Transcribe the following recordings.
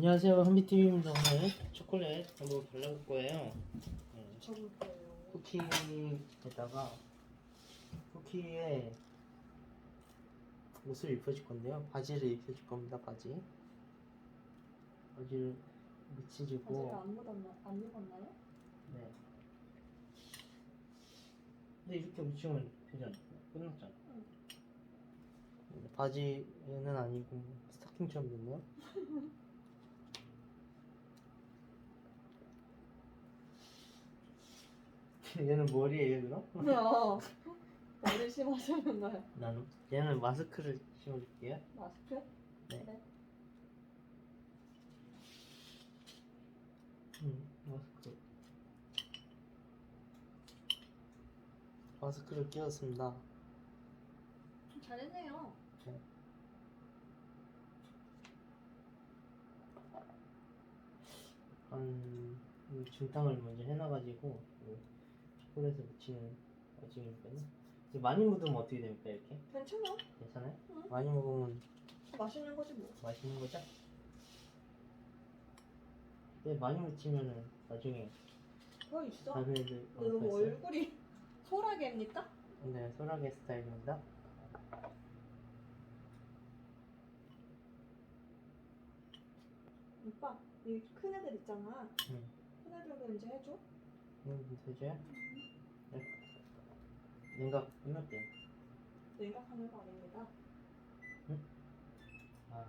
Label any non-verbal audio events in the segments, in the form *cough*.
안녕하세요. 한비TV입니다. 오늘 초콜릿 한번 발라볼 거예요. 네. 쿠키에다가 쿠키에 옷을 입혀줄 건데요. 바지를 입혀줄 겁니다 바지. 바지를 미치주고. 안 묻었나? 안 익었나요? 네. 근데 이렇게 묻히면 되잖아 끝났잖아 응. 바지는 아니고 스타킹처럼 됐네요 *laughs* 얘는 머리예요 그럼? 어. 머리 심하시는 거요. 나는 얘는 마스크를 씌워줄게요. 마스크? 네. 네. 음, 마스크. 마스크를 끼웠습니다. 잘했네요. 한이 중탕을 먼저 해놔가지고 그 초콜릿을 묻히는 과정이니까요. 이제 많이 묻으면 어떻게 됩니까 이렇게? 괜찮아. 괜찮아요? 응. 많이 먹으면 맛있는 거지 뭐. 맛있는 거죠? 근데 많이 묻히면은 나중에 그거 있어. 다른 애들 근데 너무 먹었어요? 얼굴이 *laughs* 소라게입니까? 네, 소라게 스타일입니다. 오빠, 이 큰 애들 있잖아. 응. 큰 애들도 이제 해줘. 음, 되죠? 네. 냉각 끝났대요. 냉각하는 거 아닙니다. 아.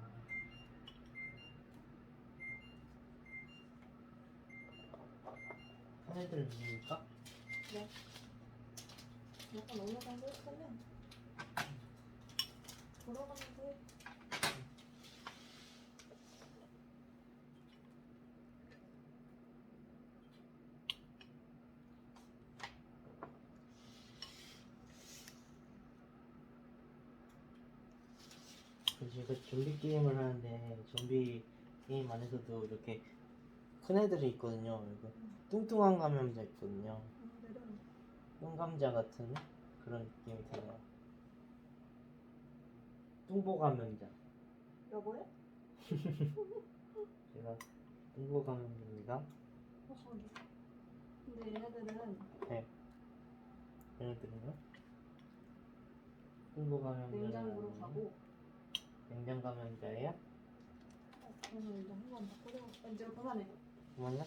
큰애들 입니까? 네. 약간 어느 정도 했으면 돌아가면서 제가 좀비 게임을 하는데 좀비 게임 안에서도 이렇게 큰 애들이 있거든요. 이렇게 뚱뚱한 감염자 있거든요. 뚱감자 같은 그런 느낌이 들어요. 뚱보 감염자. 여보해? *laughs* 제가 뚱보 감염자입니다. 어. 근데 얘네들은 네. 얘네들은요? 뚱보 감염자. 냉장고로 가고 냉장 감염자예요? 어, 그러면 이제 한번 바꾸자. 이제 그만해. 그만요?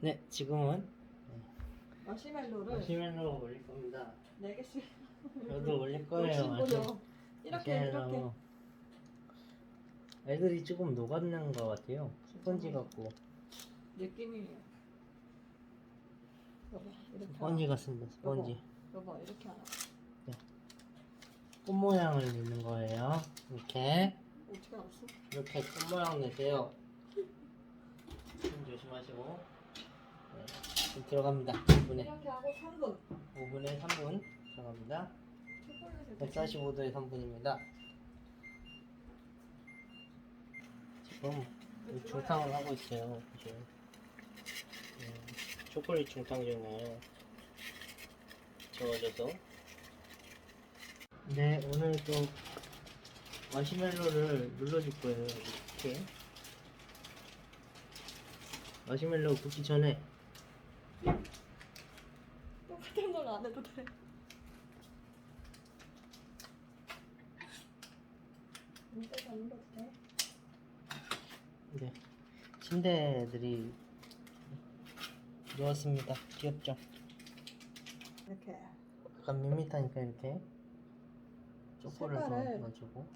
네, 지금은 마시멜로를 마시멜로 올릴 겁니다. 4개씩 저도 올릴 *laughs* 거예요. 이렇게. 이렇게 애들이 조금 녹았는 것 같아요. 스펀지 같고 느낌이 여보 이렇게 스펀지 같습니다. 스펀지. 여보 이렇게 하나 꽃 모양을 내는 거예요. 이렇게 어떻게 알았어? 이렇게 꽃 모양 내세요. 손 조심하시고 네, 좀 들어갑니다. 5분에 이렇게 하고 3분 5분에 3분 들어갑니다. 초콜릿을 145도에 3분입니다. 지금 이 중탕을 하고 있어요. 지금 음, 초콜릿 중탕 중에 저어져서 네 오늘 또 마시멜로를 눌러줄 거예요. 이렇게 마시멜로 굽기 전에 똑같은 걸안 해도 돼 이때도 안 눌러도 돼? 네 침대들이 누웠습니다. 귀엽죠? 이렇게 약간 밋밋하니까 이렇게 초코를 더 색깔을- 넣어주고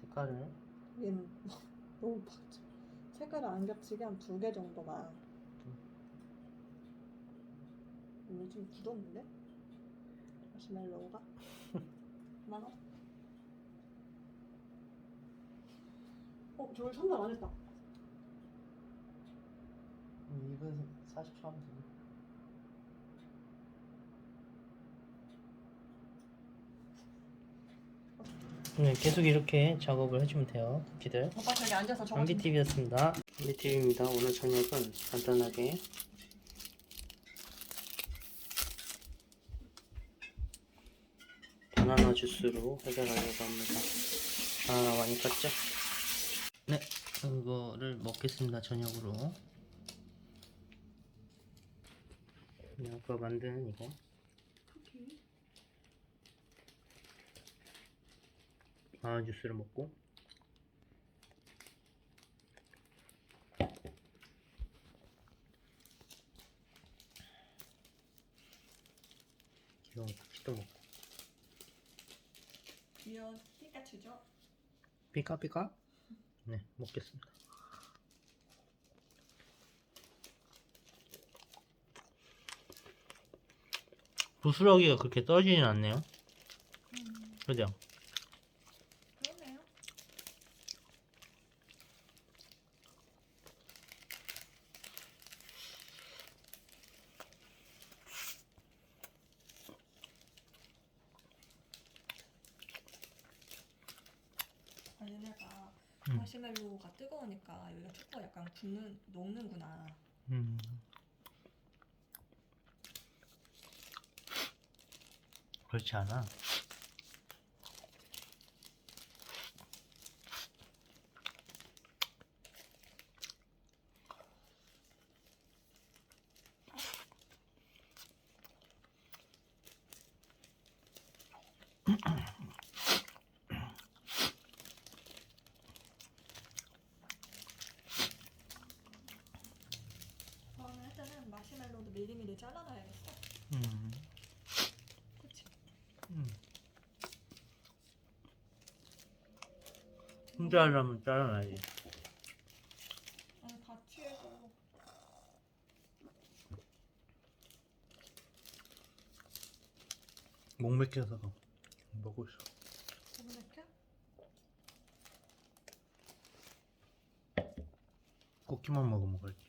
색깔을 얘는 *laughs* 너무 박 색깔을 안 겹치게 한 두 개 정도만 오늘 좀 굳었는데? 마시멜로우가? *laughs* 많아? 어, 저걸 선발 안 했다. 음, 이건 40초 하면 되네 네, 계속 이렇게 작업을 해주면 돼요 쿠키들. 오빠 저기 앉아서 저거 좀 한비TV였습니다. 한비TV입니다. 오늘 저녁은 간단하게. 바나나 주스로 해결하려고 합니다. 바나나 많이 깠죠? 네, 이거를 먹겠습니다 저녁으로. 네, 아까 만든 이거 쿠키. 바나나 주스를 먹고. 귀여운 쿠키도 먹고. 귀여운 피카츄죠? 피카피카? 네, 먹겠습니다. 부스러기가 그렇게 떠지진 않네요. 음, 그죠? 그러네요. 아, 얘네가 음. 마시멜로가 뜨거우니까 여기가 초코 약간 굳는 녹는구나. 음. 그렇지 않아. 다음에 할 때는 마시멜로도 미리미리 잘라놔야겠어. 음. 그치? 음. 혼자 하려면 잘라놔야지. 아니 같이 해서 목 맥혀서 먹고 있어. 맥혀? 쿠키만 먹어 먹어야지.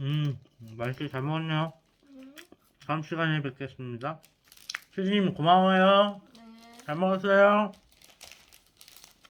음, 맛있게 잘 먹었네요. 음. 다음 시간에 뵙겠습니다. 수진님 고마워요. 네. 잘 먹었어요.